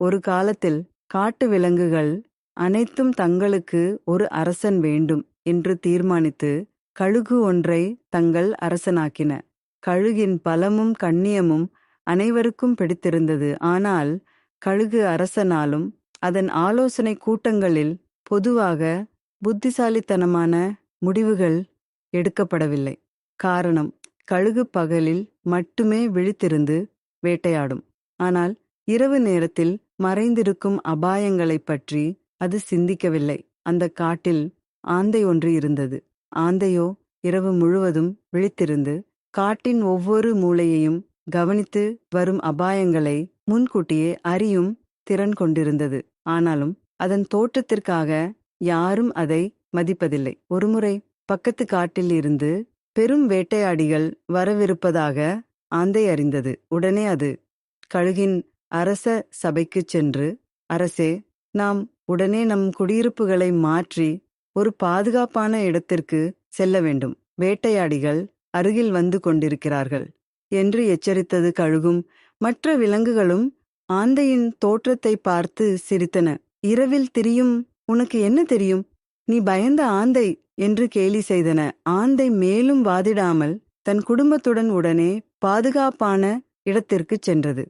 ஒரு காலத்தில் காட்டு விலங்குகள் அனைத்தும் தங்களுக்கு ஒரு அரசன் வேண்டும் என்று தீர்மானித்து கழுகு ஒன்றை தங்கள் அரசனாக்கின. கழுகின் பலமும் கண்ணியமும் அனைவருக்கும் பிடித்திருந்தது. ஆனால் கழுகு அரசனாலும் அதன் ஆலோசனை கூட்டங்களில் பொதுவாக புத்திசாலித்தனமான முடிவுகள் எடுக்கப்படவில்லை. காரணம் கழுகு பகலில் மட்டுமே விழித்திருந்து வேட்டையாடும். ஆனால் இரவு நேரத்தில் மறைந்திருக்கும் அபாயங்களைப் பற்றி அது சிந்திக்கவில்லை. அந்த காட்டில் ஆந்தை ஒன்று இருந்தது. ஆந்தையோ இரவு முழுவதும் விழித்திருந்து காட்டின் ஒவ்வொரு மூலையையும் கவனித்து வரும் அபாயங்களை முன்கூட்டியே அறியும் திறன் கொண்டிருந்தது. ஆனாலும் அதன் தோற்றத்திற்காக யாரும் அதை மதிப்பதில்லை. ஒருமுறை பக்கத்து காட்டில் இருந்து பெரும் வேட்டையாடிகள் வரவிருப்பதாக ஆந்தை அறிந்தது. உடனே அது கழுகின் அரச சபைக்குச் சென்று அரசே நாம் உடனே நம் குடியிருப்புகளை மாற்றி ஒரு பாதுகாப்பான இடத்திற்கு செல்ல வேண்டும். வேட்டையாடிகள் அருகில் வந்து கொண்டிருக்கிறார்கள் என்று எச்சரித்தது கழுகும். மற்ற விலங்குகளும் ஆந்தையின் தோற்றத்தை பார்த்து சிரித்தன. இரவில் திரியும்? உனக்கு என்ன தெரியும்? நீ பயந்த ஆந்தை? என்று கேலி செய்தன. ஆந்தை மேலும் வாதிடாமல் தன் குடும்பத்துடன் உடனே பாதுகாப்பான இடத்திற்குச் சென்றது.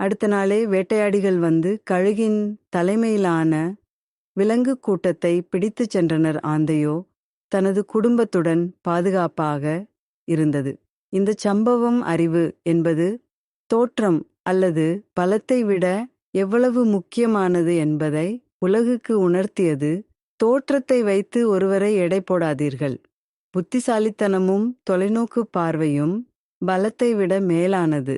அடுத்த நாளே வேட்டையாடிகள் வந்து கழுகின் தலைமையிலான விலங்கு கூட்டத்தை பிடித்துச் சென்றனர் ஆந்தையோ தனது குடும்பத்துடன் பாதுகாப்பாக இருந்தது. இந்த சம்பவம் அறிவு என்பது தோற்றம் அல்லது பலத்தை விட எவ்வளவு முக்கியமானது என்பதை உலகுக்கு உணர்த்தியது தோற்றத்தை வைத்து ஒருவரை எடை போடாதீர்கள். புத்திசாலித்தனமும் தொலைநோக்கு பார்வையும் பலத்தை விட மேலானது.